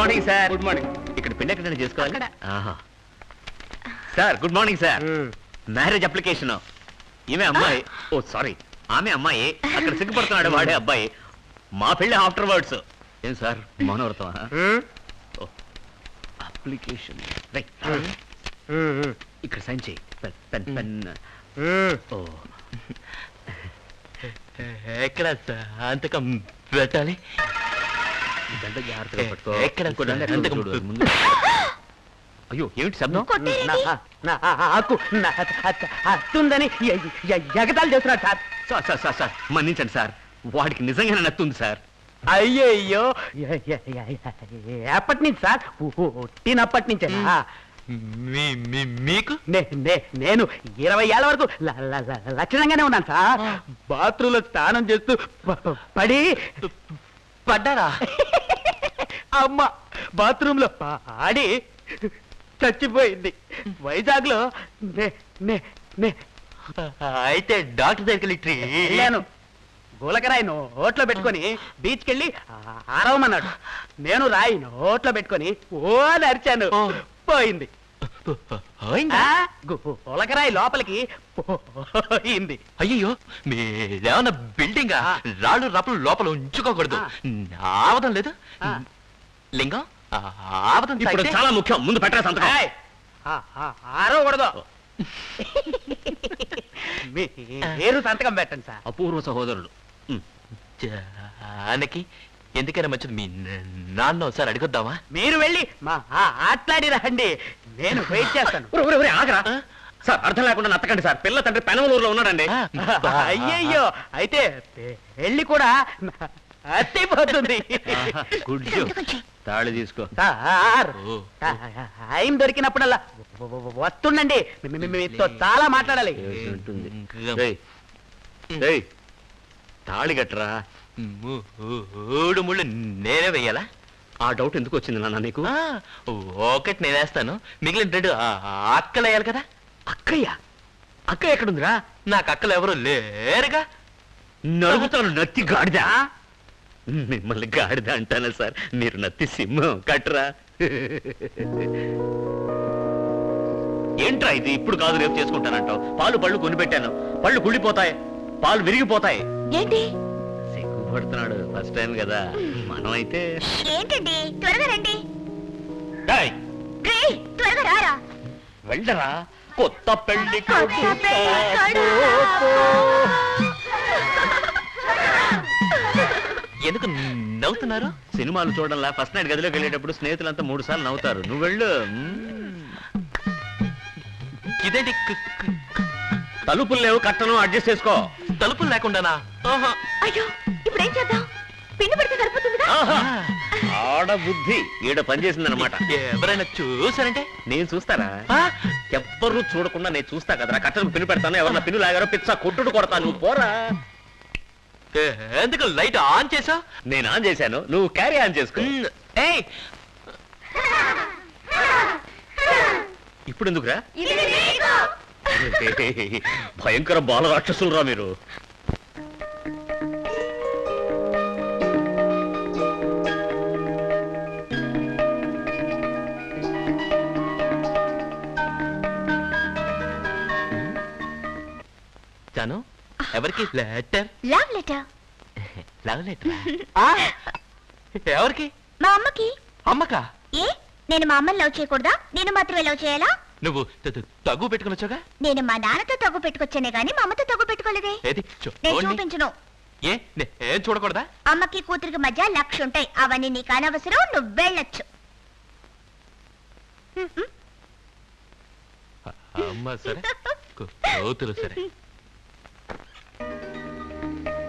Morning sir. Good morning. ఇక్కడ పిండి ఎక్కడ చేసుకోవాలి. ఆహా. Sir good morning sir. Marriage application. ఈమె అమ్మాయి ఓ సారీ. ఆమె అమ్మాయి అక్కడ సిగ్గుపడుతున్నాడు వాడే అబ్బాయి. మా పెళ్ళి ఆఫ్టర్ వర్డ్స్. ఏం సార్ మౌనవ్రతం అప్లికేషన్. రైట్ ఇక్కడ సైన్ చేయి. Pen pen pen. ఓ. ఎక్కడ అంతకం పెట్టాలి? దండ జాగ్రత్తగా పట్టుకో. ఎక్కడ ఇంకో దండ ఎక్కడ అంతకం చూడు, ముందు. అయ్యో ఏమిటి శబ్దం? చేస్తున్నాడు sir. Sir sir sir sir మన్నించండి సార్. వాడికి నిజంగానే నత్తుంది సార్. అయ్యయ్యో ఎప్పటి నుంచి సార్? పుట్టినప్పటి నుంచే మీ మీ- మీకు? నేను ఇరవై ఏళ్ళ వరకు ల- ల- ల- లక్షణంగానే ఉన్నాను సార్. బాత్రూంలో స్నానం చేస్తూ ప- ప- పడి పడ్డారా? అమ్మ బాత్రూంలో పాడి చచ్చిపోయింది. వైజాగ్లో అయితే డాక్టర్ దగ్గరికి వెళ్ళి వెళ్ళాను. గులకరాయి నోట్లో పెట్టుకొని బీచ్కి వెళ్ళి ఆరవమన్నాడు. నేను రాయి నోట్లో పెట్టుకొని ఓ ఓ. పోయింది. గులకరాయి లోపలికి పోయింది. అయ్యో మీరేమన్నా బిల్డింగ్. రాళ్ళు రప్పలు లోపల ఉంచుకోకూడదు. ఆవదం లేదు. లింగం? ఆ, ఆవదం ఇప్పుడు చాలా ముఖ్యం. ముందు పెట్టరా సంతకం. ఏయ్, ఆ, ఆ, ఆరవకూడదు మీరు సంతకం పెట్టండి సార్. అపూర్వ సహోదరుడు. ఉమ్. జానకి ఎందుకైనా మంచిది? మీ న- నాన్న ఒకసారి అడిగొద్దామా? మీరు వెళ్ళి మా ఆ- ఆట్లాడి రండి. నేను వెయిట్ చేస్తాను. ఒరే, ఒరే, ఒరే, ఆగరా. ఆ? సార్ అర్థం లేకుండా నత్తకండి సార్. పిల్ల తండ్రి పెనమలూరులో ఉన్నాడండి. ఆ, అయ్యయ్యో. అయితే పెళ్ళి కూడా అత్తిపోతుంది గుడ్ జో. తాళి తీసుకో. సార్ ఓ. టైం దొరికినప్పుడల్లా వస్తుండండి. మీ- మీ- మీతో చాలా మాట్లాడాలి. ఉంటుంది? ఇంకా- తాళి కట్టరా. మూడు ముళ్ళు నేనే వెయ్యాలా? ఆ డౌట్ ఎందుకు వచ్చింది నాన్న నీకు? ఆ, ఒకటి నేను వేస్తాను. మిగిలిన రెండు ఆ- ఆ అక్కలు వేయాలి కదా? అక్కయ్య? అక్క ఎక్కడుందిరా? నాకు అక్కలు ఎవరు లేరుగా? నడుగుతాను నత్తి గాడిద. మిమ్మల్ని గాడిద అంటానా సార్? మీరు నత్తి సింహం కట్టరా ఏంట్రా ఇది? ఇప్పుడు కాదు రేపు చేసుకుంటానంటావు. పాలు పళ్ళు కొనిపెట్టాను. పళ్ళు కుళ్ళిపోతాయి. పాలు విరిగిపోతాయి. ఏంటి? సిగ్గుపడుతున్నాడు. ఫస్ట్ టైం కదా. మనం అయితే ఏంటండి? త్వరగా రండి. త్వరగా రారా. వెళ్ళరా? కొత్త పెళ్ళి కొత్త ఎందుకు నవ్వుతున్నారు? సినిమాలు చూడంలా ఫస్ట్ నైట్ గదిలోకి వెళ్ళేటప్పుడు స్నేహితులంతా మూడు సార్లు నవ్వుతారు. నువ్వు వెళ్ళు. ఇదేంటి తలుపులు లేవు కట్టను అడ్జస్ట్ చేసుకో. తలుపులు లేకుండానా? ఆహా. అయ్యో ఇప్పుడు ఏం చేద్దాం? పిండి పడితే సరిపోతుందిగా? ఆహా. ఆడ బుద్ధి ఈడ పనిచేసిందనమాట ఎవరైనా చూసారంటే నేను చూస్తారా? ఆ, ఎవ్వరు చూడకుండా నేను చూస్తా కదరా. కట్టను పిన్ను పెడతాను ఎవరన్నా పిన్ను లాగారో పిచ్చ కొట్టుడు కొడతాను నువ్వు పోరా. ఎందుకు లైట్ ఆన్ చేసా నేను ఆన్ చేశాను. నువ్వు క్యారీ ఆన్ చేసుకో. ఏయ్! ఇప్పుడు ఎందుకురా? ఇది నీకు. భయంకర బాల రాక్షసులు రా మీరు. జాను ఎవరికి? Letter love letter love letter ఎవరికి? మా అమ్మకి. అమ్మకా? ఏ? నేను మా అమ్మని లవ్ చేయకూడదా? నేను మాత్రమే లవ్ చేయాలా? నువ్వు త- త- తగ్గు పెట్టుకుని వచ్చాగా నేను మా నాన్నతో తగ్గు పెట్టుకొచ్చానే గానీ మా అమ్మతో తగ్గు పెట్టుకోలేదే. ఏది? నేను. చూపించను. ఏ? నే- ఏం చూడకూడదా? అమ్మకి కూతురికి మధ్య లక్ష ఉంటాయి అవన్నీ నీకు అనవసరం నువ్వు వెళ్ళొచ్చు. అమ్మ సరే. కూతురు సరే.